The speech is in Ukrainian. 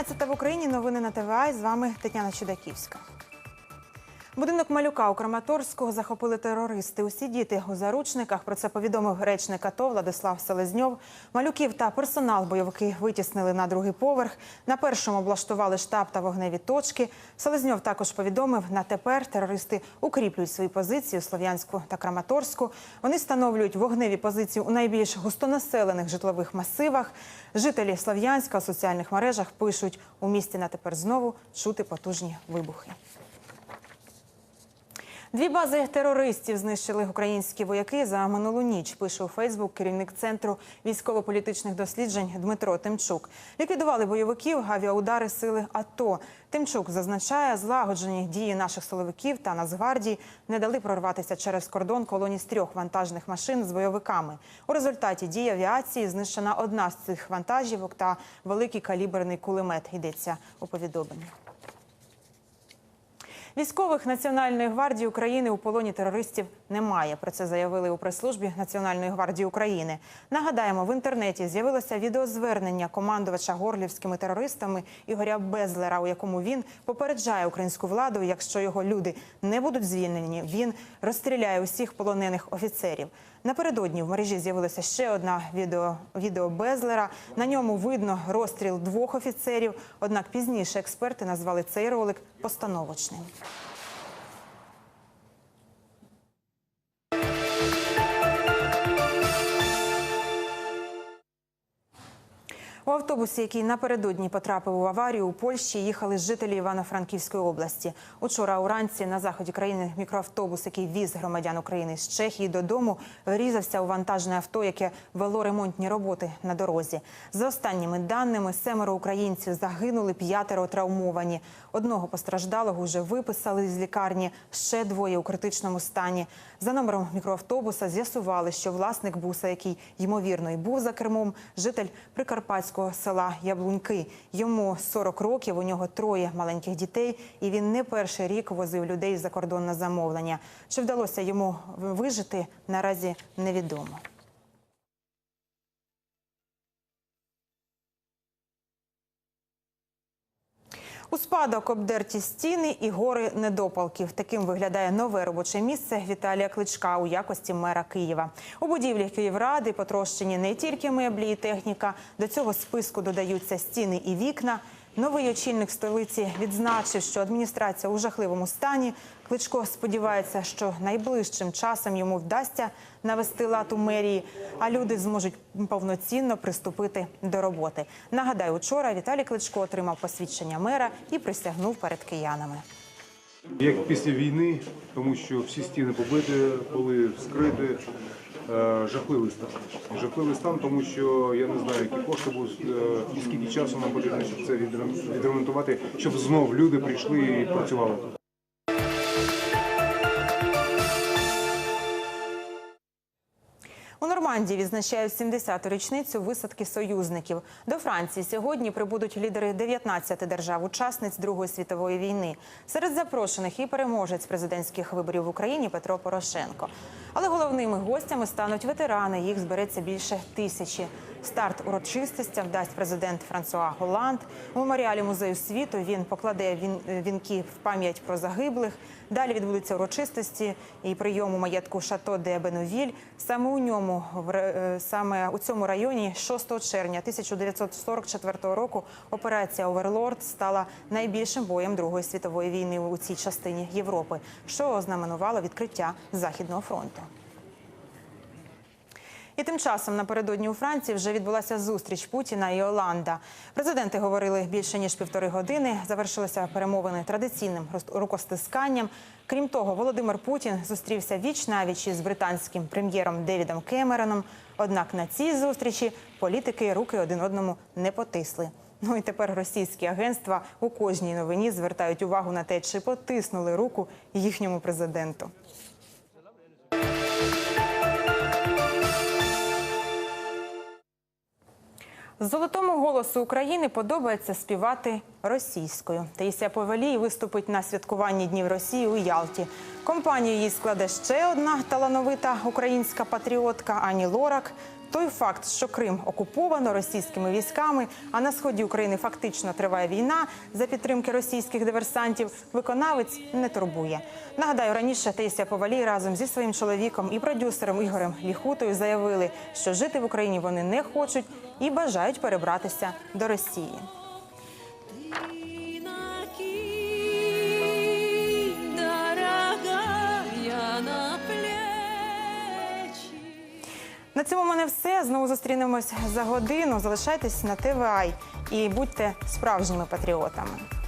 11 в Україні. Новини на ТВА. З вами Тетяна Чудаківська. Будинок малюка у Краматорську захопили терористи. Усі діти у заручниках. Про це повідомив речник АТО Владислав Селезньов. Малюків та персонал бойовики витіснили на другий поверх. На першому облаштували штаб та вогневі точки. Селезньов також повідомив, на тепер терористи укріплюють свої позиції у Слов'янську та Краматорську. Вони встановлюють вогневі позиції у найбільш густонаселених житлових масивах. Жителі Слов'янська у соціальних мережах пишуть у місті на тепер знову чути потужні вибухи. Дві бази терористів знищили українські вояки за минулу ніч. Пише у Фейсбук керівник центру військово-політичних досліджень Дмитро Тимчук. Ліквідували бойовиків авіаудари сили АТО. Тимчук зазначає, злагоджені дії наших силовиків та Нацгвардії не дали прорватися через кордон колоні з трьох вантажних машин з бойовиками. У результаті дій авіації знищена одна з цих вантажівок та великий каліберний кулемет. Йдеться у повідомленні. Військових Національної гвардії України у полоні терористів немає. Про це заявили у прес-службі Національної гвардії України. Нагадаємо, в інтернеті з'явилося відеозвернення командувача горлівськими терористами Ігоря Безлера, у якому він попереджає українську владу, якщо його люди не будуть звільнені, він розстріляє усіх полонених офіцерів. Напередодні в мережі з'явилося ще одне відео, відео Безлера. На ньому видно розстріл двох офіцерів. Однак пізніше експерти назвали цей ролик постановочним. Автобусі, який напередодні потрапив у аварію у Польщі, їхали жителі Івано-Франківської області. Учора уранці на заході країни мікроавтобус, який віз громадян України з Чехії додому, врізався у вантажне авто, яке вело ремонтні роботи на дорозі. За останніми даними, семеро українців загинули, п'ятеро травмовані. Одного постраждалого вже виписали з лікарні, ще двоє у критичному стані. За номером мікроавтобуса з'ясували, що власник буса, який ймовірно і був за кермом, житель прикарпатського села Яблуньки. Йому 40 років, у нього троє маленьких дітей, і він не перший рік возив людей за кордон на замовлення. Чи вдалося йому вижити, наразі невідомо. У спадок обдерті стіни і гори недопалків. Таким виглядає нове робоче місце Віталія Кличка у якості мера Києва. У будівлі Київради потрощені не тільки меблі і техніка. До цього списку додаються стіни і вікна. Новий очільник столиці відзначив, що адміністрація у жахливому стані. Кличко сподівається, що найближчим часом йому вдасться навести лад у мерії, а люди зможуть повноцінно приступити до роботи. Нагадаю, учора Віталій Кличко отримав посвідчення мера і присягнув перед киянами. Як після війни, тому що всі стіни побиті, були вскриті. Е, Жахливий стан. Жахливий стан, тому що я не знаю, які кошти будуть е, і скільки часу нам потрібно, щоб це відремонтувати, щоб знов люди прийшли і працювали. У Нормандії відзначають 70-ту річницю висадки союзників. До Франції сьогодні прибудуть лідери 19 держав-учасниць Другої світової війни. Серед запрошених і переможець президентських виборів в Україні Петро Порошенко. Але головними гостями стануть ветерани. Їх збереться більше тисячі. Старт урочистостям дасть президент Франсуа Голланд. У меморіалі музею світу він покладе він- вінки в пам'ять про загиблих. Далі відбудуться урочистості і прийом у маєтку Шато де Беновіль. Саме у ньому е, саме у цьому районі 6 червня 1944 року операція Оверлорд стала найбільшим боєм Другої світової війни у цій частині Європи, що ознаменувало відкриття Західного фронту. І тим часом напередодні у Франції вже відбулася зустріч Путіна і Оланда. Президенти говорили більше ніж півтори години. Завершилися перемовини традиційним рукостисканням. Крім того, Володимир Путін зустрівся віч навіч із британським прем'єром Девідом Кемероном. Однак на цій зустрічі політики руки один одному не потисли. Ну і тепер російські агентства у кожній новині звертають увагу на те, чи потиснули руку їхньому президенту. Золотому голосу України подобається співати російською. Таїсія Повелій виступить на святкуванні Днів Росії у Ялті. Компанію їй складе ще одна талановита українська патріотка Ані Лорак. Той факт, що Крим окуповано російськими військами, а на сході України фактично триває війна за підтримки російських диверсантів, виконавець не турбує. Нагадаю, раніше Таїсія Повалій разом зі своїм чоловіком і продюсером Ігорем Ліхутою заявили, що жити в Україні вони не хочуть і бажають перебратися до Росії. Мене все. Знову зустрінемось за годину. Залишайтесь на ТВА і будьте справжніми патріотами.